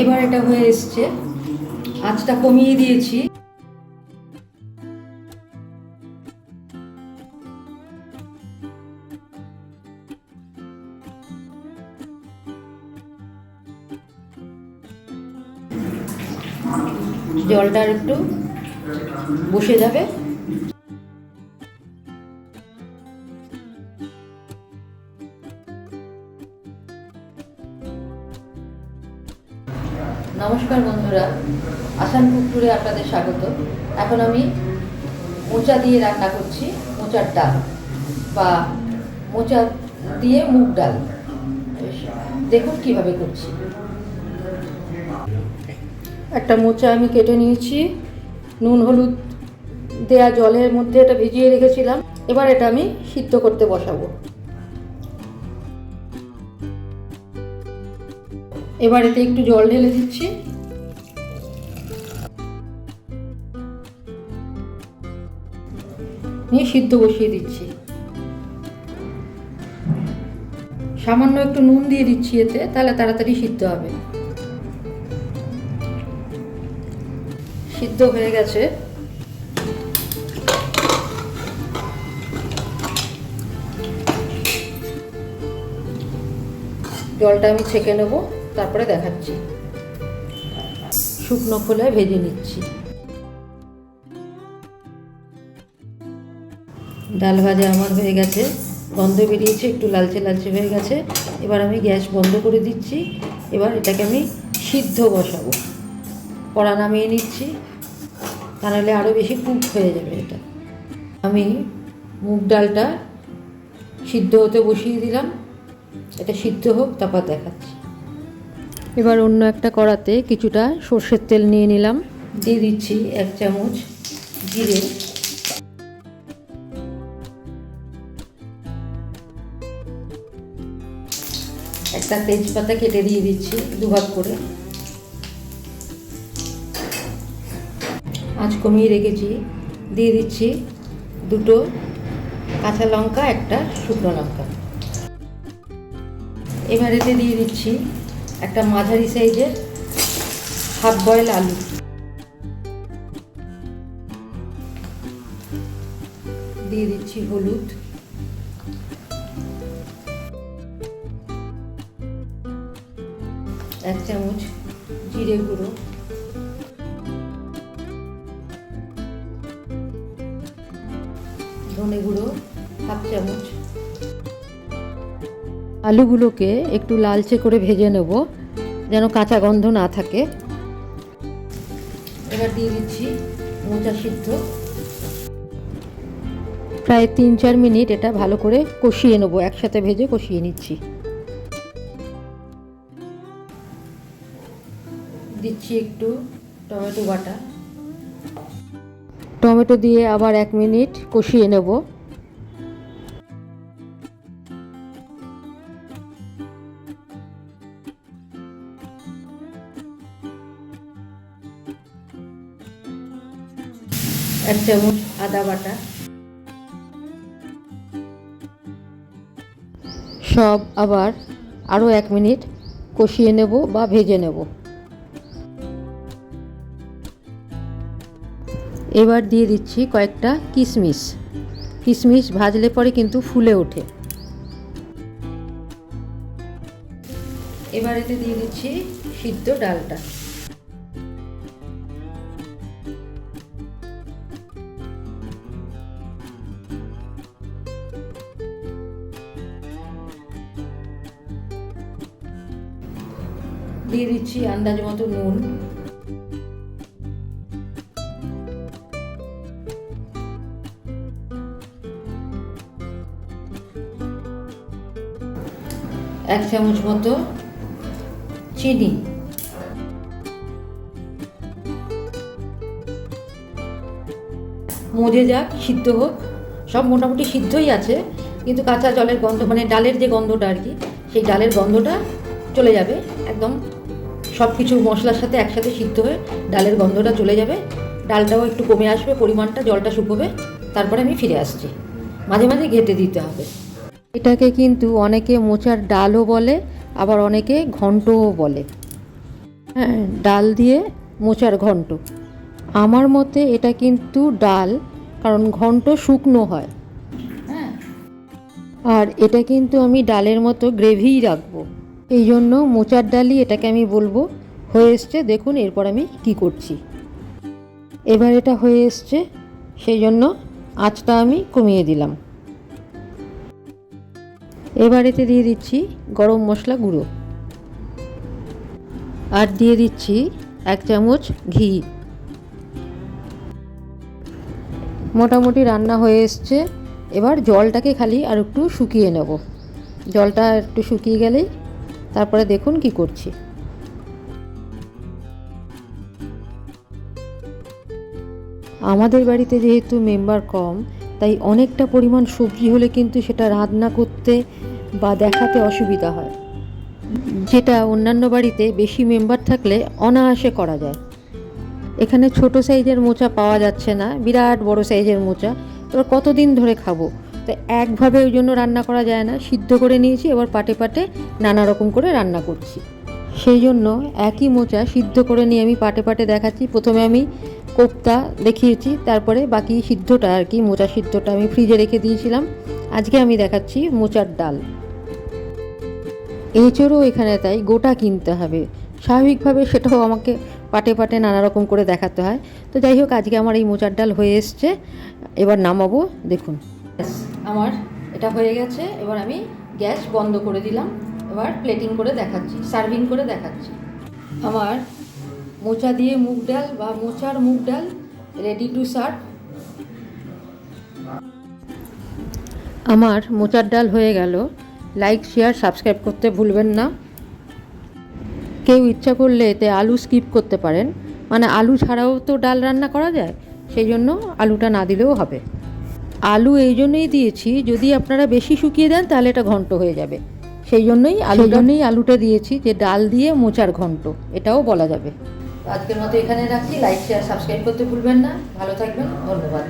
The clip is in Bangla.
এবার এটা হয়ে এসছে। আঁচটা কমিয়ে দিয়েছি। জলটা একটু বসে যাবে। নমস্কার বন্ধুরা আসাম কুকুরে আপনাদের স্বাগত। এখন আমি মোচা দিয়ে রান্না করছি, মোচার ডাল বা মোচা দিয়ে মুগ ডাল। দেখুন কীভাবে করছি। একটা মোচা আমি কেটে নিয়েছি, নুন, হলুদ দেয়া জলের মধ্যে এটা ভিজিয়ে রেখেছিলাম। এবার এটা আমি সিদ্ধ করতে বসাবো। এবার এতে একটু জল ঢেলে দিচ্ছি। নিয়ে সিদ্ধ বসিয়ে দিচ্ছি। সামান্য একটু নুন দিয়ে দিচ্ছি এতে, তাহলে তাড়াতাড়ি সিদ্ধ হবে। সিদ্ধ হয়ে গেছে। জলটা আমি ছেঁকে নেব। তারপরে দেখাচ্ছি। শুকনো খোলায় ভেজে নিচ্ছি। ডাল ভাজা আমার হয়ে গেছে। গন্ধ বেরিয়েছে, একটু লালচে লালচে হয়ে গেছে। এবার আমি গ্যাস বন্ধ করে দিচ্ছি। এবার এটাকে আমি সিদ্ধ বসাবো। কড়া নামিয়ে নিচ্ছি। তা নাহলে আরও বেশি কুক হয়ে যাবে এটা। আমি মুগ ডালটা সিদ্ধ হতে বসিয়ে দিলাম। এটা সিদ্ধ হোক, তারপর দেখাচ্ছি। এবার অন্য একটা কড়াতে কিছুটা সর্ষের তেল নিয়ে নিলাম। দিয়ে দিচ্ছি এক চামচ জিরে। একটা তেজপাতা কেটে দিয়ে দিচ্ছি দুভাগ করে। আঁচ কমিয়ে রেখেছি। দিয়ে দিচ্ছি দুটো কাঁচা লঙ্কা, একটা শুকনো লঙ্কা। এবার এতে দিয়ে দিচ্ছি একটা মাঝারি সাইজের হাফ বয়েল আলু। দিয়ে দিচ্ছি হলুদ। এক চামচ জিরে গুঁড়ো। ধনে গুঁড়ো, হাফ চামচ আলুগুলোকে একটু লালচে করে ভেজে নেব, যেন কাঁচা গন্ধ না থাকে। এবার দিয়ে দিচ্ছি মোচা সিদ্ধ। প্রায় তিন চার মিনিট এটা ভালো করে কষিয়ে নেব, একসাথে ভেজে কষিয়ে নিচ্ছি। দিচ্ছি একটু টমেটো বাটা। টমেটো দিয়ে আবার এক মিনিট কষিয়ে নেব। এক চামচ আদা বাটা। সব আবার আরও এক মিনিট কষিয়ে নেব বা ভেজে নেব। এবার দিয়ে দিচ্ছি কয়েকটা কিশমিশ। কিশমিশ ভাজলে পরে কিন্তু ফুলে ওঠে। এবার এতে দিয়ে দিচ্ছি সিদ্ধ ডালটা। দিয়ে দিচ্ছি আন্দাজ মতো নুন। এক চামচ মতো চিনি। মজে যাক, সিদ্ধ হোক। সব মোটামুটি সিদ্ধই আছে, কিন্তু কাঁচা জলের গন্ধ মানে ডালের যে গন্ধটা আর কি, সেই ডালের গন্ধটা চলে যাবে একদম সব কিছু মশলার সাথে একসাথে সিদ্ধ হয়ে ডালের গন্ধটা চলে যাবে। ডালটাও একটু কমে আসবে পরিমাণটা জলটা শুকোবে। তারপরে আমি ফিরে আসছি। মাঝে মাঝে ঘেটে দিতে হবে। এটাকে কিন্তু অনেকে মোচার ডালও বলে আবার অনেকে ঘন্টও বলে। হ্যাঁ ডাল দিয়ে মোচার ঘন্ট। আমার মতে এটা কিন্তু ডাল কারণ ঘন্ট শুকনো হয়। হ্যাঁ। আর এটা কিন্তু আমি ডালের মতো গ্রেভিই রাখব। এই জন্য মোচার ডালই এটাকে আমি বলব, হয়ে এসছে, দেখুন এরপর আমি কি করছি। এবার এটা হয়ে এসছে সেই জন্য আঁচটা আমি কমিয়ে দিলাম। এবার এতে দিয়ে দিচ্ছি গরম মশলা গুঁড়ো। আর দিয়ে দিচ্ছি এক চামচ ঘি। মোটামুটি রান্না হয়ে এসছে, এবার জলটাকে খালি আর একটু শুকিয়ে নেব। জলটা একটু শুকিয়ে গেলেই তারপরে দেখুন কি করছি। আমাদের বাড়িতে যেহেতু মেম্বার কম, তাই অনেকটা পরিমাণ সবজি হলে কিন্তু সেটা রান্না করতে বা দেখাতে অসুবিধা হয়। যেটা অন্যান্য বাড়িতে বেশি মেম্বার থাকলে অনায়াসে করা যায়। এখানে ছোট সাইজের মোচা পাওয়া যাচ্ছে না, বিরাট বড় সাইজের মোচা। এবার কতদিন ধরে খাব? তো একভাবে ওই জন্য রান্না করা যায় না। সিদ্ধ করে নিয়েছি, এবার পাটে পাটে নানা রকম করে রান্না করছি। সেই জন্য একই মোচা সিদ্ধ করে নিয়ে আমি পাটে পাটে দেখাচ্ছি। প্রথমে আমি কোপ্তা দেখিয়েছি, তারপরে বাকি সিদ্ধটা আর কি, মোচা সিদ্ধটা আমি ফ্রিজে রেখে দিয়েছিলাম। আজকে আমি দেখাচ্ছি মোচার ডাল। এঁচড়ও এখানে তাই, গোটা কিনতে হবে। স্বাভাবিকভাবে সেটাও আমাকে পাটে পাটে নানা রকম করে দেখাতে হয়। তো যাই হোক, আজকে আমার এই মোচার ডাল হয়ে এসছে। এবার নামাবো, দেখুন। আমার এটা হয়ে গেছে। এবার আমি গ্যাস বন্ধ করে দিলাম। এবার প্লেটিং করে দেখাচ্ছি সার্ভিং করে দেখাচ্ছি। আমার মোচা দিয়ে মুগ ডাল বা মোচার মুগ ডাল রেডি টু সার্ভ আমার মোচার ডাল হয়ে গেল। লাইক শেয়ার সাবস্ক্রাইব করতে ভুলবেন না। কেউ ইচ্ছা করলে এতে আলু স্কিপ করতে পারেন। মানে আলু ছাড়াও তো ডাল রান্না করা যায়, সেই জন্য আলুটা না দিলেও হবে। আলু এই জন্যই দিয়েছি যদি আপনারা বেশি শুকিয়ে দেন তাহলে এটা ঘন্ট হয়ে যাবে। সেই জন্যই আলু জন্যই আলুটা দিয়েছি যে ডাল দিয়ে মোচার ঘন্ট এটাও বলা যাবে। আজকের মতো এখানে রাখছি লাইক শেয়ার সাবস্ক্রাইব করতে ভুলবেন না। ভালো থাকবেন ধন্যবাদ।